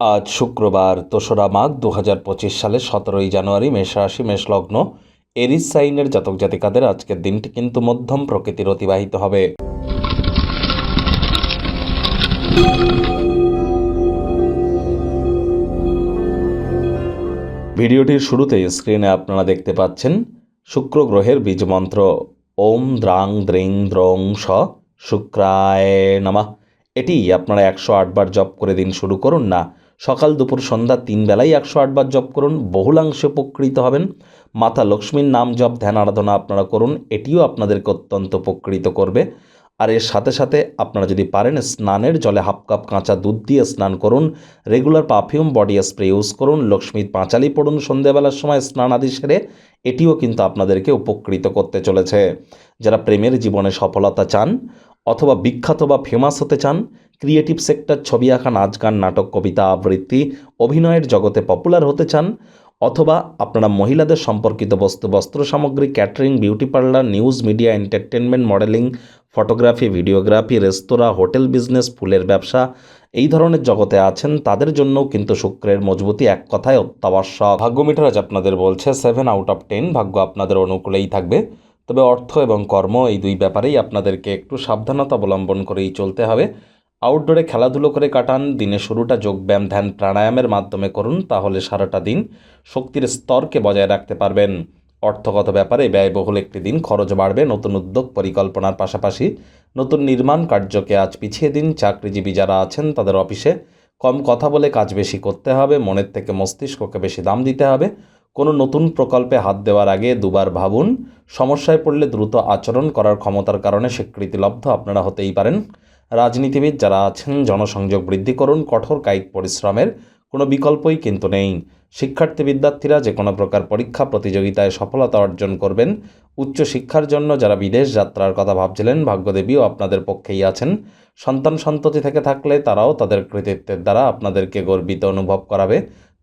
আজ শুক্রবার দোসরা মাঘ দু হাজার পঁচিশ সালের সতেরোই জানুয়ারি মেষ রাশি মেষ এরিস সাইনের জাতক জাতিকাদের আজকের দিনটি কিন্তু মধ্যম প্রকৃতির অতিবাহিত হবে। ভিডিওটির শুরুতে স্ক্রিনে আপনারা দেখতে পাচ্ছেন শুক্র গ্রহের বীজ মন্ত্র। ওম দ্রাং দ্রিং দ্রং স শুক্রায় নমঃ। এটি আপনারা একশো আটবার জপ করে দিন শুরু করুন না সকাল দুপুর সন্ধ্যা তিন বেলায় একশো আটবার জপ করুন, বহুলাংশে উপকৃত হবেন। মাতা লক্ষ্মীর নাম জপ, ধ্যান, আরাধনা আপনারা করুন, এটিও আপনাদেরকে অত্যন্ত উপকৃত করবে। আর এর সাথে সাথে আপনারা যদি পারেন স্নানের জলে হাফ কাপ কাঁচা দুধ দিয়ে স্নান করুন, regular perfume, body spray use করুন, লক্ষ্মীর পাঁচালি পড়ুন সন্ধেবেলার সময় স্নান আদি সেরে, এটিও কিন্তু আপনাদেরকে উপকৃত করতে চলেছে। যারা প্রেমের জীবনে সফলতা চান অথবা বিখ্যাত বা ফেমাস হতে চান ক্রিয়েটিভ সেক্টর ছবি আঁকা, নাচ গান, নাটক, কবিতা, আবৃত্তি, অভিনয়ের জগতে পপুলার হতে চান, অথবা আপনারা মহিলাদের সম্পর্কিত বস্তু, বস্ত্র সামগ্রী catering beauty parlour news media entertainment modelling photography videography restaurant hotel business ফুলের ব্যবসা, এই ধরনের জগতে আছেন, তাদের জন্যও কিন্তু শুক্রের মজবুতি এক কথায় অত্যাবশ্যক। ভাগ্য মিটার আজ আপনাদের বলছে সেভেন আউট অফ টেন ভাগ্য আপনাদের অনুকূলেই থাকবে। তবে অর্থ এবং কর্ম এই দুই ব্যাপারেই আপনাদেরকে একটু সাবধানতা অবলম্বন করেই চলতে হবে। আউটডোরে খেলাধুলো করে কাটান, দিনে শুরুটা যোগব্যায়াম, ধ্যান, প্রাণায়ামের মাধ্যমে করুন, তাহলে সারাটা দিন শক্তির স্তরকে বজায় রাখতে পারবেন। অর্থগত ব্যাপারে ব্যয়বহুল একটি দিন, খরচ বাড়বে, নতুন উদ্যোগ, পরিকল্পনার পাশাপাশি নতুন নির্মাণ কার্যকে আজ পিছিয়ে দিন। চাকরিজীবী যারা আছেন, তাদের অফিসে কম কথা বলে কাজ বেশি করতে হবে, মনের থেকে মস্তিষ্ককে বেশি দাম দিতে হবে। কোনো নতুন প্রকল্পে হাত দেওয়ার আগে দুবার ভাবুন, সমস্যায় পড়লে দ্রুত আচরণ করার ক্ষমতার কারণে স্বীকৃতিলব্ধ আপনারা হতেই পারেন। রাজনীতিবিদ যারা আছেন, জনসংযোগ বৃদ্ধি করুন, কঠোর কায়িক পরিশ্রমের কোনো বিকল্পই কিন্তু নেই। শিক্ষার্থী বিদ্যার্থীরা যে কোনো প্রকার পরীক্ষা, প্রতিযোগিতায় সফলতা অর্জন করবেন। উচ্চ শিক্ষার জন্য যারা বিদেশ যাত্রার কথা ভাবছিলেন, ভাগ্যদেবীও আপনাদের পক্ষেই আছেন। সন্তান সন্ততি থেকে থাকলে তারাও তাদের কৃতিত্বের দ্বারা আপনাদেরকে গর্বিত অনুভব করাবে।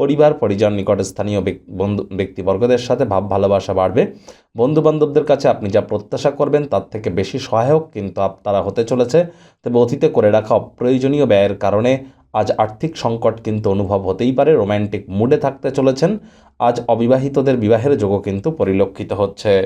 পরিবার, পরিজন, নিকট স্থানীয় বন্ধু, ব্যক্তিবর্গদের সাথে ভাব, ভালোবাসা বাড়বে। বন্ধুবান্ধবদের কাছে আপনি যা প্রত্যাশা করবেন তার থেকে বেশি সহায়ক কিন্তু তারা হতে চলেছে। তবে অতীতে করে রাখা অপ্রয়োজনীয় ব্যয়ের কারণে আজ আর্থিক সংকট কিন্তু অনুভব হতেই পারে। রোম্যান্টিক মুডে থাকতে চলেছেন। আজ অবিবাহিতদের বিবাহের যোগও কিন্তু পরিলক্ষিত হচ্ছে।